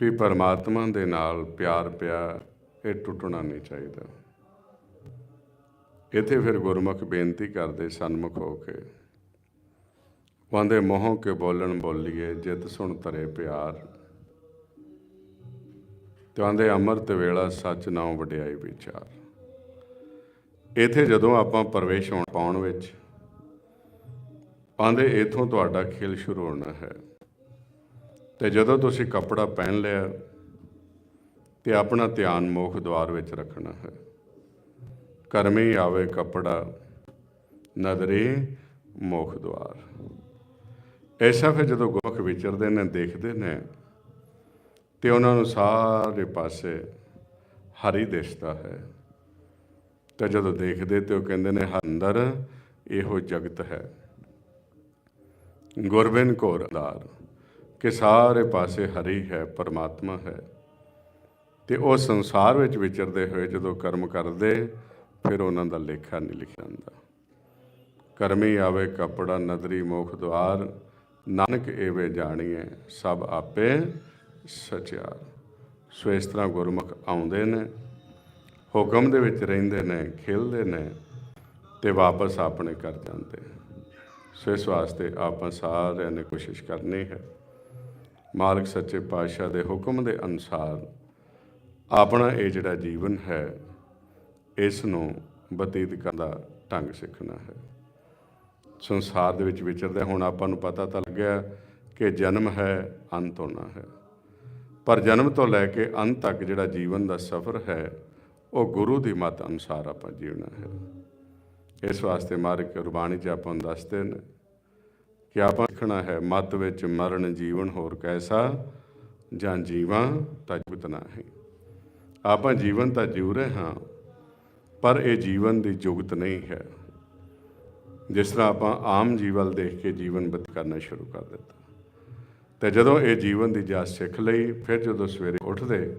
ਵੀ ਪਰਮਾਤਮਾ ਦੇ ਨਾਲ ਪਿਆਰ ਪਿਆ, ਇਹ ਟੁੱਟਣਾ ਨਹੀਂ ਚਾਹੀਦਾ। ਇੱਥੇ ਫਿਰ ਗੁਰਮੁਖ ਬੇਨਤੀ ਕਰਦੇ ਸਨਮੁਖ ਹੋ ਕੇ। ਵਾਂਦੇ ਮੋਹ ਕੇ ਬੋਲਣ ਬੋਲੀਏ, ਜਿਤ ਸੁਣ ਤਰੇ ਪਿਆਰ। ਤੇ ਆਂਦੇ ਅੰਮ੍ਰਿਤ ਵੇਲਾ ਸੱਚ ਨਾਉ ਵਡਿਆਈ ਵਿਚਾਰ। ਇਥੇ ਜਦੋਂ ਆਪਾਂ ਪ੍ਰਵੇਸ਼ ਹੋਣ ਪਾਉਣ ਵਿੱਚ, ਆਂਦੇ ਇਥੋਂ ਤੁਹਾਡਾ ਖੇਲ ਸ਼ੁਰੂ ਹੋਣਾ ਹੈ। ਤੇ ਜਦੋਂ ਤੁਸੀਂ ਕੱਪੜਾ ਪਹਿਨ ਲਿਆ ਤੇ ਆਪਣਾ ਧਿਆਨ ਮੁਖ ਦੁਆਰ ਵਿੱਚ ਰੱਖਣਾ ਹੈ। ਕਰਮੀ ਆਵੇ ਕੱਪੜਾ, ਨਦਰੀ ਮੋਖ ਦੁਆਰ ਐਸਾ ਫਿਰ ਜਦੋਂ ਗੁਰਮੁਖ ਵਿਚਰਦੇ ਨੇ, ਦੇਖਦੇ ਨੇ, ਤੇ ਉਹਨਾਂ ਨੂੰ ਸਾਰੇ ਪਾਸੇ ਹਰੀ ਦਿਸਦਾ ਹੈ। ਤਾਂ ਜਦੋਂ ਦੇਖਦੇ ਤੇ ਉਹ ਕਹਿੰਦੇ ਨੇ ਅੰਦਰ ਇਹੋ ਜਗਤ ਹੈ। ਗੁਰਬਿਨ ਘੋਰ ਅੰਧਾਰ। ਕਿ ਸਾਰੇ ਪਾਸੇ ਹਰੀ ਹੈ, ਪਰਮਾਤਮਾ ਹੈ। ਤੇ ਉਹ ਸੰਸਾਰ ਵਿੱਚ ਵਿਚਰਦੇ ਹੋਏ ਜਦੋਂ ਕਰਮ ਕਰਦੇ, ਫਿਰ ਉਹਨਾਂ ਦਾ ਲੇਖਾ ਨਹੀਂ ਲਿਖਿਆ ਜਾਂਦਾ। ਕਰਮੀ ਆਵੇ ਕਪੜਾ, ਨਦਰੀ ਮੁਖ ਦੁਆਰ, ਨਾਨਕ ਏਵੇਂ ਜਾਣੀਏ ਸਭ ਆਪੇ ਸਚਿਆਰ ਸੋ ਇਸ ਤਰ੍ਹਾਂ ਗੁਰਮੁਖ ਆਉਂਦੇ ਨੇ, ਹੁਕਮ ਦੇ ਵਿੱਚ ਰਹਿੰਦੇ ਨੇ, ਖੇਲਦੇ ਨੇ ਤੇ ਵਾਪਸ ਆਪਣੇ ਘਰ ਜਾਂਦੇ। ਸੋ ਇਸ ਵਾਸਤੇ ਆਪਾਂ ਸਾਰਿਆਂ ਨੇ ਕੋਸ਼ਿਸ਼ ਕਰਨੀ ਹੈ। ਮਾਲਕ ਸੱਚੇ ਪਾਤਸ਼ਾਹ ਦੇ ਹੁਕਮ ਦੇ ਅਨੁਸਾਰ ਆਪਣਾ ਇਹ ਜਿਹੜਾ ਜੀਵਨ ਹੈ, ਇਸ ਨੂੰ ਬਤੀਤ ਕਰਨ ਦਾ ਢੰਗ ਸਿੱਖਣਾ ਹੈ। ਸੰਸਾਰ ਦੇ ਵਿੱਚ ਵਿਚਰਦੇ ਹੁਣ ਆਪਾਂ ਨੂੰ ਪਤਾ ਤਾਂ ਲੱਗਿਆ ਕਿ ਜਨਮ ਹੈ, ਅੰਤ ਹੋਣਾ ਹੈ। ਪਰ ਜਨਮ ਤੋਂ ਲੈ ਕੇ ਅੰਤ ਤੱਕ ਜਿਹੜਾ ਜੀਵਨ ਦਾ ਸਫ਼ਰ ਹੈ, ਉਹ ਗੁਰੂ ਦੀ ਮੱਤ ਅਨੁਸਾਰ ਆਪਾਂ ਜੀਉਣਾ ਹੈ। ਇਸ ਵਾਸਤੇ ਮਾਰਕ ਗੁਰਬਾਣੀ ਚ ਆਪਾਂ ਨੂੰ ਦੱਸਦੇ ਨੇ ਕਿ ਆਪਾਂ ਸਿੱਖਣਾ ਹੈ? ਮਤ ਵਿੱਚ ਮਰਨ ਜੀਵਨ ਹੋਰ ਕੈਸਾ? ਜਾਂ ਜੀਵਾਂ ਤਾਂ ਜੁਗਤਨਾ ਹੈ ਆਪਾਂ ਜੀਵਨ ਤਾਂ ਜਿਉ ਰਹੇ ਹਾਂ, ਪਰ ਇਹ ਜੀਵਨ ਦੀ ਜੁਗਤ ਨਹੀਂ ਹੈ। ਜਿਸ ਤਰ੍ਹਾਂ ਆਪਾਂ ਆਮ ਜੀਵਨ ਦੇਖ ਕੇ ਜੀਵਨ ਬਤ ਕਰਨਾ ਸ਼ੁਰੂ ਕਰ ਦਿੱਤਾ। ਤੇ ਜਦੋਂ ਇਹ ਜੀਵਨ ਦੀ ਜਾਚ ਸਿੱਖ ਲਈ, ਫਿਰ ਜਦੋਂ ਸਵੇਰੇ ਉੱਠਦੇ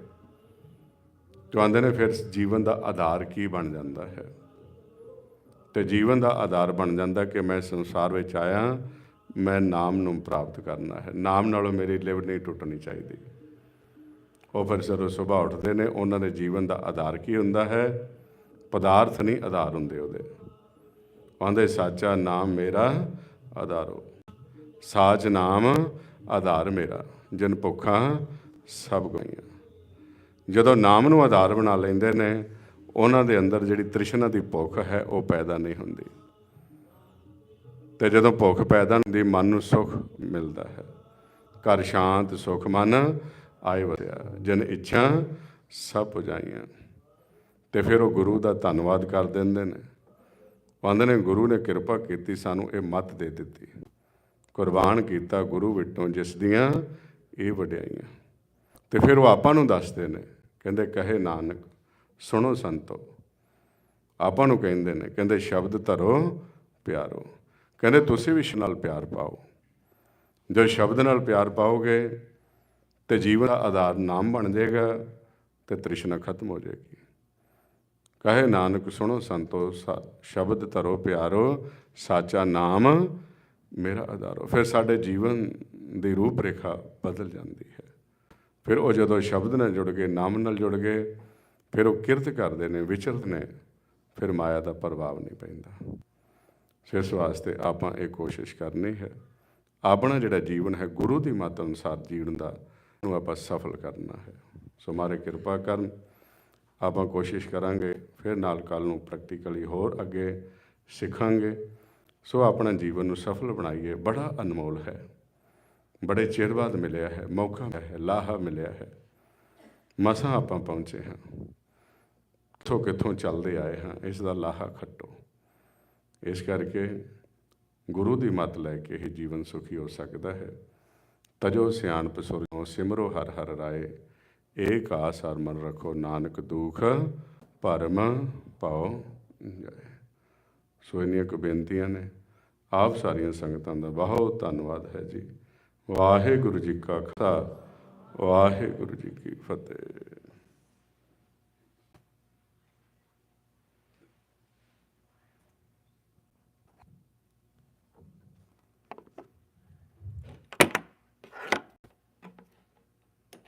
ਚਾਹੁੰਦੇ ਨੇ ਫਿਰ ਜੀਵਨ ਦਾ ਆਧਾਰ ਕੀ ਬਣ ਜਾਂਦਾ ਹੈ? ਤੇ ਜੀਵਨ ਦਾ ਆਧਾਰ ਬਣ ਜਾਂਦਾ ਕਿ ਮੈਂ ਸੰਸਾਰ ਵਿੱਚ ਆਇਆ ਮੈਂ ਨਾਮ ਨੂੰ ਪ੍ਰਾਪਤ ਕਰਨਾ ਹੈ। ਨਾਮ ਨਾਲੋਂ ਮੇਰੀ ਲਿਵ ਨਹੀਂ ਟੁੱਟਣੀ ਚਾਹੀਦੀ। ਉਹ ਫਿਰ ਜਦੋਂ ਸੁਬਾਹ ਉੱਠਦੇ ਨੇ, ਉਹਨਾਂ ਦੇ ਜੀਵਨ ਦਾ ਆਧਾਰ ਕੀ ਹੁੰਦਾ ਹੈ? ਪਦਾਰਥ ਨਹੀਂ ਆਧਾਰ ਹੁੰਦੇ ਉਹਦੇ। ਆਂਦੇ ਸਾਚਾ ਨਾਮ ਮੇਰਾ ਆਧਾਰੋ। ਸਾਚ ਨਾਮ ਆਧਾਰ ਮੇਰਾ। ਜਿਨ ਭੁੱਖਾ ਸਭ ਗਈਆਂ ਜਦੋਂ ਨਾਮ ਨੂੰ ਆਧਾਰ ਬਣਾ ਲੈਂਦੇ ਨੇ, ਉਹਨਾਂ ਦੇ ਅੰਦਰ ਜਿਹੜੀ ਤ੍ਰਿਸ਼ਨਾ ਦੀ ਭੁੱਖ ਹੈ, ਉਹ ਪੈਦਾ ਨਹੀਂ ਹੁੰਦੀ। ਤੇ ਜਦੋਂ ਭੁੱਖ ਪੈਦਾ ਹੁੰਦੀ, ਮਨ ਨੂੰ ਸੁਖ ਮਿਲਦਾ ਹੈ। ਘਰ ਸ਼ਾਂਤ, ਸੁਖ ਮਨ, ਆਏ ਵਸਿਆ। ਜਨ ਇੱਛਾ, ਸਭ ਪੁਜਾਈਆਂ। ਤੇ ਫਿਰ ਉਹ ਗੁਰੂ ਦਾ ਧੰਨਵਾਦ ਕਰ ਦਿੰਦੇ ਨੇ। ਕਹਿੰਦੇ ਨੇ, ਗੁਰੂ ਨੇ ਕਿਰਪਾ ਕੀਤੀ, ਸਾਨੂੰ ਇਹ ਮੱਤ ਦੇ ਦਿੱਤੀ। ਕੁਰਬਾਨ ਕੀਤਾ ਗੁਰੂ ਵਿਟੋਂ, ਜਿਸ ਦੀਆਂ ਇਹ ਵਡਿਆਈਆਂ। ਤੇ ਫਿਰ ਉਹ ਆਪਾਂ ਨੂੰ ਦੱਸਦੇ ਨੇ, ਕਹਿੰਦੇ, ਕਹੇ ਨਾਨਕ, ਸੁਣੋ ਸੰਤੋ। ਆਪਾਂ ਨੂੰ ਕਹਿੰਦੇ ਨੇ, ਕਹਿੰਦੇ, ਸ਼ਬਦ ਧਰੋ, ਪਿਆਰੋ। ਕਹਿੰਦੇ, ਤੁਸੀਂ ਵੀ ਨਾਲ ਪਿਆਰ ਪਾਓ। ਜੋ ਸ਼ਬਦ ਨਾਲ ਪਿਆਰ ਪਾਓਗੇ, ਤੇ ਜੀਵਨ ਦਾ ਆਧਾਰ ਨਾਮ ਬਣ ਜਾਏਗਾ ਤੇ ਤ੍ਰਿਸ਼ਨਾ ਖਤਮ ਹੋ ਜਾਏਗੀ। ਕਹੇ ਨਾਨਕ, ਸੁਣੋ ਸੰਤੋ, ਸਾ- ਸ਼ਬਦ ਧਰੋ ਪਿਆਰੋ, ਸਾਚਾ ਨਾਮ ਮੇਰਾ ਆਧਾਰੋ। ਫਿਰ ਸਾਡੇ ਜੀਵਨ ਦੀ ਰੂਪ ਰੇਖਾ ਬਦਲ ਜਾਂਦੀ ਹੈ। ਫਿਰ ਉਹ ਜਦੋਂ ਸ਼ਬਦ ਨਾਲ ਜੁੜ ਗਏ, ਨਾਮ ਨਾਲ ਜੁੜ ਗਏ, ਫਿਰ ਉਹ ਕਿਰਤ ਕਰਦੇ ਨੇ, ਵਿਚਰਤ ਨੇ, ਫਿਰ ਮਾਇਆ ਦਾ ਪ੍ਰਭਾਵ ਨਹੀਂ ਪੈਂਦਾ। ਸੋ ਇਸ ਵਾਸਤੇ ਆਪਾਂ ਇਹ ਕੋਸ਼ਿਸ਼ ਕਰਨੀ ਹੈ। ਆਪਣਾ ਜਿਹੜਾ ਜੀਵਨ ਹੈ, ਗੁਰੂ ਦੀ ਮੱਤ ਅਨੁਸਾਰ ਜੀਣ ਦਾ ਨੂੰ ਆਪਾਂ ਸਫਲ ਕਰਨਾ ਹੈ। ਸੋ ਮਾਰੇ ਕਿਰਪਾ ਕਰਨ, ਆਪਾਂ ਕੋਸ਼ਿਸ਼ ਕਰਾਂਗੇ, ਫਿਰ ਨਾਲ ਕੱਲ ਨੂੰ ਪ੍ਰੈਕਟੀਕਲੀ ਹੋਰ ਅੱਗੇ ਸਿੱਖਾਂਗੇ। ਸੋ ਆਪਣਾ ਜੀਵਨ ਨੂੰ ਸਫਲ ਬਣਾਈਏ, ਬੜਾ ਅਨਮੋਲ ਹੈ। ਬੜੇ ਚਿਰ ਬਾਅਦ ਮਿਲਿਆ ਹੈ, ਮੌਕਾ ਮਿਲਿਆ ਹੈ, ਲਾਹਾ ਮਿਲਿਆ ਹੈ। ਮਸਾਂ ਆਪਾਂ ਪਹੁੰਚੇ ਹਾਂ ਕਿੱਥੋਂ ਕਿੱਥੋਂ ਚੱਲਦੇ ਆਏ ਹਾਂ, ਇਸ ਦਾ ਲਾਹਾ ਖੱਟੋ। ਇਸ ਕਰਕੇ ਗੁਰੂ ਦੀ ਮੱਤ ਲੈ ਕੇ ਹੀ ਜੀਵਨ ਸੁਖੀ ਹੋ ਸਕਦਾ ਹੈ। ਤਜੋ ਸਿਆਣਪ ਸੁਰਜੋ, ਸਿਮਰੋ ਹਰ ਹਰ ਰਾਏ। ਏਕ ਆਸ ਹਰ ਮਨ ਰੱਖੋ, ਨਾਨਕ ਦੁਖ ਭਰਮ ਪਾਓ। ਜਾਏ। ਸੋ ਇੰਨੀਆਂ ਕੁ ਬੇਨਤੀਆਂ ਨੇ। ਆਪ ਸਾਰੀਆਂ ਸੰਗਤਾਂ ਦਾ ਬਹੁਤ ਧੰਨਵਾਦ ਹੈ ਜੀ। ਵਾਹਿਗੁਰੂ ਜੀ ਕਾ ਖਾਲਸਾ, ਵਾਹਿਗੁਰੂ ਜੀ ਕੀ ਫਤਿਹ।